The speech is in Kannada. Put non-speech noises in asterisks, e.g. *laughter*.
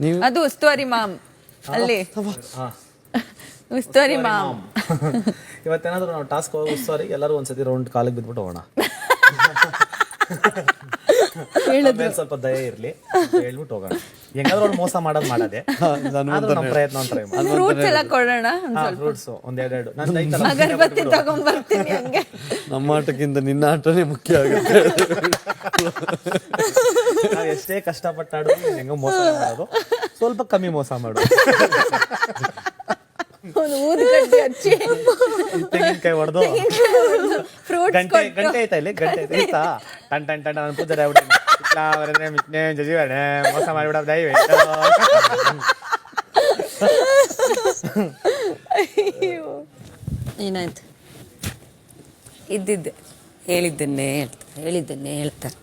ನೀವು? ಅದು ಉಸ್ತುವಾರಿ ಮಾಮ್. ಅಲ್ಲಿ. ಉಸ್ತುವಾರಿ ಮಾಮ್. *laughs* ಇವತ್ತೇನಾದ್ರೂ ನಾವು ಟಾಸ್ಕ್ ಉಸ್ತುವಾರಿ ಎಲ್ಲರೂ ಒಂದ್ಸತಿ ರೌಂಡ್ ಕಾಲಿಗೆ ಬಿದ್ಬಿಟ್ಟು ಹೋಗೋಣ. ಆಮೇಲೆ ಸ್ವಲ್ಪ ದಯ ಇರ್ಲಿ ಅಂತ ಹೇಳ್ಬಿಟ್ಟು ಹೋಗೋಣ. ಹೆಂಗಾದ್ರೂ ಒಂದು ಮೋಸ ಮಾಡೋದು ಮಾಡದೆ. ಆದ್ರೂ ನಮ್ಮ ಪ್ರಯತ್ನ ಒಂದು ಟ್ರೈ ಮಾಡೋಣ. ಫ್ರೂಟ್ಸ್ ಎಲ್ಲ ಕೊಡೋಣ ಫ್ರೂಟ್ಸ್ ಒಂದೆರಡೆರಡು ನಂದು ಐತಲ್ಲ ಅಗರಬತ್ತಿ ತಗೊಂಡ್ಬರ್ತೀನಿ ಹಂಗೆ. ನಮ್ಮ ಆಟಕ್ಕಿಂತ ನಿನ್ನ ಆಟನೇ ಮುಖ್ಯ ಆಗುತ್ತೆ. ನಾವು ಎಷ್ಟೇ ಕಷ್ಟಪಟ್ಟು ಆಡೋದು ಹೆಂಗೋ ಮೋಸ ಮಾಡೋದು. ಸ್ವಲ್ಪ ಕಮ್ಮಿ ಮೋಸ ಮಾಡು. ಒಂದು ಹಚ್ಚಿ. ಈ ತೆಂಗಿನಕಾಯಿ ಹೊಡೆದು ಫ್ರೂಟ್ಸ್ ಗಂಟೆ ಗಂಟೆ ಆಯ್ತಾ ಇಲ್ಲಿ? ಗಂಟೆ ಆಯ್ತಾ? ಟನ್ ಟನ್ ಟನ್ ನಾನು ಪೂಜಾರಿ ಆಗ್ಬಿಟ್ಟು ಇಟ್ಲಾ ಅವರನ್ನೇ ಮಿಟ್ನೆ ಜಜಿಬೇಡ ಮೋಸ ಮಾಡಿಬಿಡ ದಯವಿಟ್ಟು ಏನಾಯ್ತು? ಇದ್ದಿದ್ದೆ. ಹೇಳಿದ್ದನ್ನೇ ಹೇಳ್ತಾರೆ. ಹೇಳಿದ್ದನ್ನೇ ಹೇಳ್ತಾರೆ.